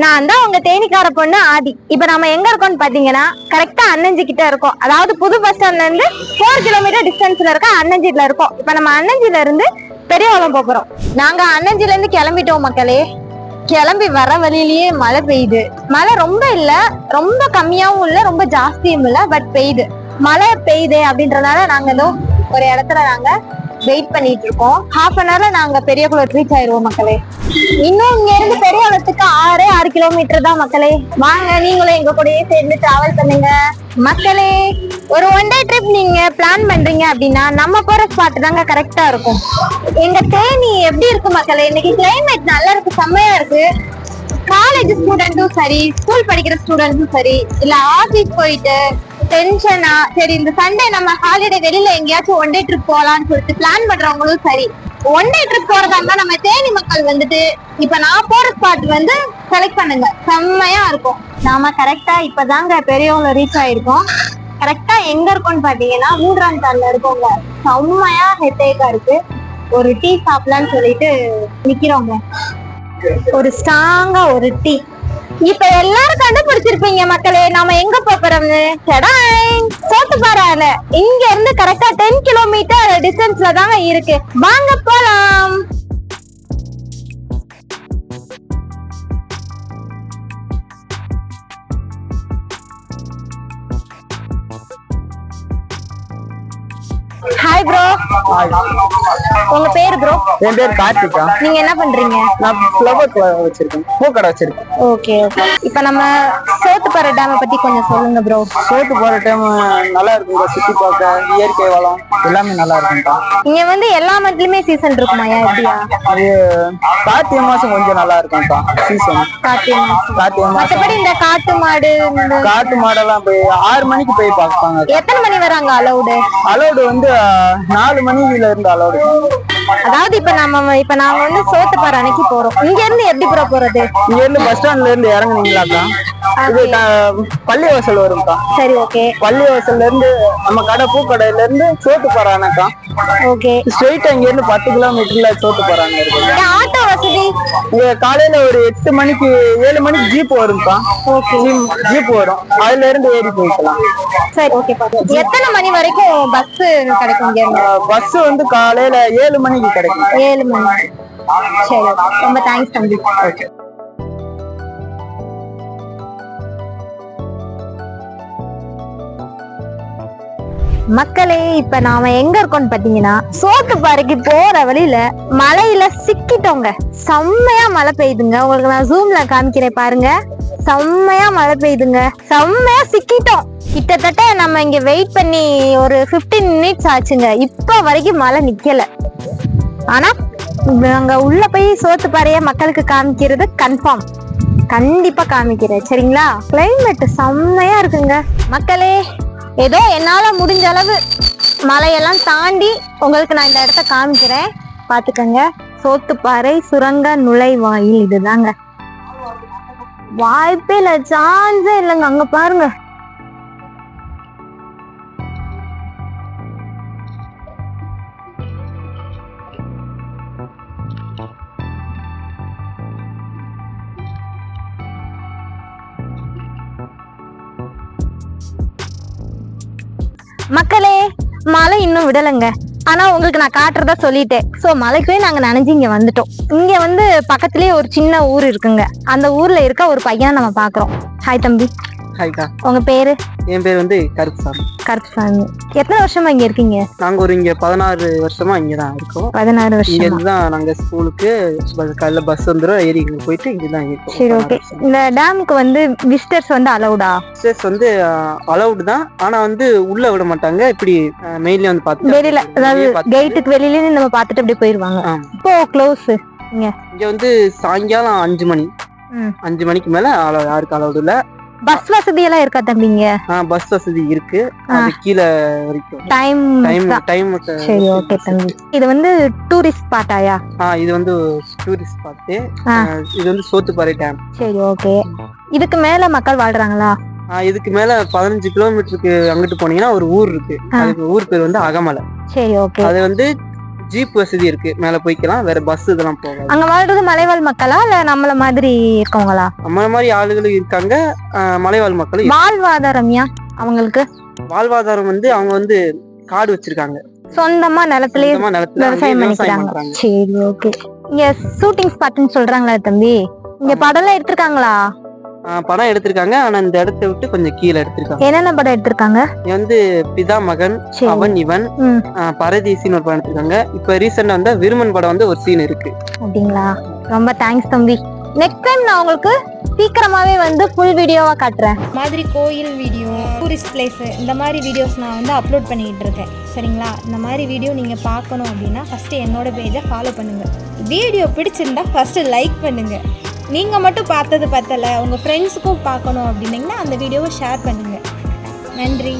நான் தான் உங்க தேனிக்கார பொண்ணு ஆதி. இப்ப நம்ம எங்க இருக்கோம்னு பாத்தீங்கன்னா கரெக்டா அன்னஞ்சி கிட்ட இருக்கோம். அதாவது புது பஸ் ஸ்டாண்ட்ல இருந்து ஃபோர் கிலோமீட்டர் டிஸ்டன்ஸ்ல இருக்க அண்ணஞ்சில இருக்கோம். இப்ப நம்ம அண்ணஞ்சில இருந்து பெரியவளம் போறோம் நாங்க அண்ணஞ்சில இருந்து கிளம்பிட்டோம் மக்களே. கிளம்பி வர வழியிலேயே மழை பெய்யுது. மழை ரொம்ப இல்ல ரொம்ப கம்மியாவும் இல்ல ரொம்ப ஜாஸ்தியும் இல்ல பட் பெய்யுது. மழை பெய்யுது அப்படின்றதுனால நாங்க ஏதோ ஒரு இடத்துல நாங்க வெயிட் பண்ணிட்டு இருக்கோம் ஹாஃப் அன் ஹவர்ல நாங்க பெரிய குளம் ரீச் ஆயிருவோம் மக்களே. இன்னும் இங்க இருந்து பெரிய குளத்துக்கு ஆறே ஆறு கிலோமீட்டர் தான் மக்களே. வாங்க நீங்களும் எங்க கூடயே சேர்ந்து டிராவல் பண்ணுங்க. மக்களே ஒரு ஒன் டே ட்ரிப் நீங்க பிளான் பண்றீங்க அப்படின்னா நம்ம போற ஸ்பாட் தாங்க கரெக்டா இருக்கும். எங்க தேனி எப்படி இருக்கு மக்களே? இன்னைக்கு கிளைமேட் நல்லா இருக்கு செம்மையா இருக்கு. காலேஜ் ஸ்டூடெண்ட்டும் சரி ஸ்கூல் படிக்கிற ஸ்டூடெண்ட்ஸும் சரி இல்ல ஆஃபீஸ் போயிட்டு டென்ஷனா சரி இந்த சண்டே நம்ம ஹாலிடே வெளியில எங்கேயாச்சும் ஒன் டே ட்ரிப் போலாம்னு சொல்லிட்டு பிளான் பண்றவங்களும் சரி. ஒன் டே ட்ரிப் போறதா இருந்தா நம்ம தேனி மக்கள் வந்துட்டு இப்ப நான் போற ஸ்பாட் வந்து செலக்ட் பண்ணுங்க. செம்மையா இருக்கும். நாம கரெக்டா இப்பதாங்க பெரியவங்கள ரீச் ஆயிருக்கோம். கரெக்டா எங்க இருக்கோம்னு பாத்தீங்கன்னா மூன்றாண்டான்ல இருக்கோங்க. செம்மையா ஹெட்டேக்கா இருக்கு. ஒரு டீ சாப்பிடலாம்னு சொல்லிட்டு நிக்கிறோங்க. ஒரு ஸ்ட்ராங்கா ஒரு டீ இப்ப எல்லாரும் கண்டுபிடிச்சிருப்பீங்க மக்களே நாம எங்க போறோம்னு? சோத்துப்பாறால இங்க இருந்து கரெக்டா டென் கிலோமீட்டர் டிஸ்டன்ஸ்ல தாங்க இருக்கு. வாங்க போலாம். ஹாய் ப்ரோ உங்க பேரு ப்ரோ என் பேர் கார்த்திகா. நீங்க என்ன பண்றீங்க? நான் ஃப்ளவர் வச்சிருக்கேன். பூக்கடை வச்சிருக்கேன். ஓகே ஓகே இப்ப நம்ம சோத்துப்பாறை டேம பத்தி கொஞ்சம் சொல்லுங்க ப்ரோ சோத்து போற டைம் நல்லா இருக்குங்க சுத்தி பார்க்க. இயற்கை வளம். எல்லாமே நல்லா இருக்குங்கக்கா இங்க வந்து எல்லா மந்த்லயுமே சீசன் இருக்குமாயா எப்படியா அது கார்த்திகை மாசம் கொஞ்சம் நல்லா இருக்கும்க்கா சீசன் கார்த்திகை மாசம். கார்த்திகை மாசம். மத்தபடி இந்த காட்டு மாடு இந்த காட்டு மாடெல்லாம் போய் ஆறு மணிக்கு போய் பார்ப்பாங்க. எத்தனை மணி வராங்க அலௌடு அலோடு வந்து நாலு மணில இருந்து அலோடு அதாவது இப்ப நம்ம இப்ப நாங்க வந்து சோத்துப்பாறை அன்னைக்கு போறோம். இங்க இருந்து எப்படி போற போறது? இங்க இருந்து பஸ் ஸ்டாண்ட்ல இருந்து இறங்குனீங்களாக்கா இது க- பள்ளிவாசல் வரும்க்கா. சரி ஓகே. பள்ளிவாசல்ல இருந்து நம்ம கடை பூக்கடையில இருந்து சோத்து போறானக்கா. ஓகே. ஸ்ட்ரெயிட் அங்க இருந்து பத்து கிலோமீட்டர்ல சோத்து போறாங்க இருக்கு ஆட்டோ வசதி? இங்க காலையில ஒரு எட்டு மணிக்கு ஏழு மணிக்கு ஜீப் வரும்ப்பா ஓகே. ஜீப் வரும். அதுல இருந்து ஏறி போய்க்கலாம். சரி ஓகே எத்தனை மணி வரைக்கும் பஸ் கிடைக்கும் பஸ் வந்து காலையில ஏழு மணிக்கு கிடைக்கும். ஏழு மணி. சரி. ரொம்ப தேங்க்ஸ் தம்பி. மக்களே இப்ப நாம எங்க இருக்கோம்னு பாத்தீங்கன்னா சோத்துப்பாறைக்கு போற வழியில மழையில சிக்கிட்டோங்க. செம்மையா மழை பெய்யுதுங்க. உங்களுக்கு நான் ஜூம்ல காமிக்கிறேன் பாருங்க. செம்மையா மழை பெய்யுதுங்க. செம்மையா சிக்கிட்டோம். கிட்டத்தட்ட நம்ம இங்க வெயிட் பண்ணி ஒரு 15 மினிட்ஸ் ஆச்சுங்க. இப்ப வரைக்கும் மழை நிக்கல. ஆனா அங்க உள்ள போய் சோத்து பாறைய மக்களுக்கு காமிக்கிறது கன்ஃபார்ம் கண்டிப்பா காமிக்கிறேன். சரிங்களா? கிளைமேட் செம்மையா இருக்குங்க. மக்களே ஏதோ என்னால முடிஞ்ச அளவு மலையெல்லாம் தாண்டி உங்களுக்கு நான் இந்த இடத்த காமிக்கிறேன். பாத்துக்கங்க சோத்துப்பாறை சுரங்க நுழைவாயில் இதுதாங்க. வாய்ப்பே இல்ல சான்ஸே இல்லைங்க. அங்க பாருங்க. மக்களே மழை இன்னும் விடலைங்க. ஆனா உங்களுக்கு நான் காட்டுறதா சொல்லிட்டேன். சோ மலைக்கு நாங்க நனைஞ்சு இங்க வந்துட்டோம். இங்க வந்து பக்கத்துலயே ஒரு சின்ன ஊர் இருக்குங்க. அந்த ஊர்ல இருக்க ஒரு பையனை நம்ம பாக்குறோம் ஹாய் தம்பி. ஹாய்க்கா உங்க பேரு? என் பேர் வந்து கருப்புசாமி. கருப்புசாமி. எத்தனை வருஷமா இங்க இருக்கீங்க? நாங்க ஒரு இங்க பதினாறு வருஷமா இங்க தான் இருக்கோம். பதினாறு இங்க வருஷமா? இருந்து தான் நாங்க ஸ்கூலுக்கு காலைல பஸ் ஏரி போயிட்டு இங்க தான் இருக்கோம். சரி ஓகே இந்த டேமுக்கு வந்து விசிட்டர்ஸ் வந்து அலௌடா Access வந்து அலௌடு தான். ஆனா வந்து உள்ள விட மாட்டாங்க. இப்படி மெயின்ல வந்து பார்த்து வெளியில அதாவது கேட்டுக்கு வெளியில நம்ம பார்த்துட்டு அப்படியே போயிருவாங்க. இப்போ க்ளோஸ் இங்க. வந்து சாயங்காலம் அஞ்சு மணி. அஞ்சு மணிக்கு மேல allow- யாருக்கு அலௌடு இல்ல. பஸ் வசதி எல்லாம் இருக்கா தம்பிங்க? பஸ் வசதி இருக்கு. அது கீழே வரைக்கும். டைம் டைம் சரி ஓகே தம்பி. இது வந்து டூரிஸ்ட் ஸ்பாட்டாயா இது வந்து டூரிஸ்ட் ஸ்பாட்டு ஆ. இது வந்து சோத்துப்பாறை டேம் சரி ஓகே இதுக்கு மேல மக்கள் வாழ்றாங்களா? இதுக்கு மேல பதினஞ்சு கிலோமீட்டருக்கு அங்கிட்டு போனீங்கன்னா ஒரு ஊர் இருக்கு. அதுக்கு ஊர் பேர் வந்து அகமலை. சரி ஓகே அது வந்து ஜீப் வசதி இருக்கு. மேல போய்க்கலாம். வேற பஸ் இதெல்லாம் போகாது. அங்க வாழ்றது மலைவாழ் மக்களா? இல்ல நம்மள மாதிரி இருக்கவங்களா? நம்மள மாதிரி ஆளுகளும் இருக்காங்க. ஆஹ் மலைவாழ் மக்களும். வாழ்வாதாரம்யா அவங்களுக்கு? வாழ்வாதாரம் வந்து அவங்க வந்து காடு வச்சிருக்காங்க. சொந்தமா நிலத்திலேயே சொந்தமா நிலத்துல அங்கேயே விவசாயம் விவசாயம் பண்ணிக்கிறாங்க. பண்றாங்க. சரி ஓகே இங்க ஷூட்டிங் ஸ்பாட்னு சொல்றாங்களா தம்பி. இங்க ஆமா. படம்லாம் எடுத்திருக்காங்களா? படம் எடுத்திருக்காங்க. ஆனா இந்த இடத்த விட்டு கொஞ்சம் கீழே எடுத்திருக்காங்க. என்னென்ன படம் எடுத்திருக்காங்க? இது வந்து பிதா மகன் அவன் இவன் பரதேசின்னு ஒரு படம் எடுத்திருக்காங்க. இப்ப ரீசெண்டா வந்து விருமன் படம் வந்து ஒரு சீன் இருக்கு. அப்படிங்களா? ரொம்ப தேங்க்ஸ் தம்பி. நெக்ஸ்ட் டைம் நான் உங்களுக்கு சீக்கிரமாவே வந்து ஃபுல் வீடியோவா காட்டுறேன். மாதிரி கோயில் வீடியோ டூரிஸ்ட் பிளேஸு இந்த மாதிரி வீடியோஸ் நான் வந்து அப்லோட் பண்ணிக்கிட்டு இருக்கேன். சரிங்களா? இந்த மாதிரி வீடியோ நீங்கள் பார்க்கணும் அப்படின்னா ஃபஸ்ட்டு என்னோட பேஜை ஃபாலோ பண்ணுங்கள் வீடியோ பிடிச்சிருந்தா ஃபஸ்ட்டு லைக் பண்ணுங்கள் நீங்கள் மட்டும் பார்த்தது பத்தலை உங்கள் ஃப்ரெண்ட்ஸுக்கும் பார்க்கணும் அப்படின்னீங்கன்னா அந்த வீடியோவை ஷேர் பண்ணுங்கள் நன்றி.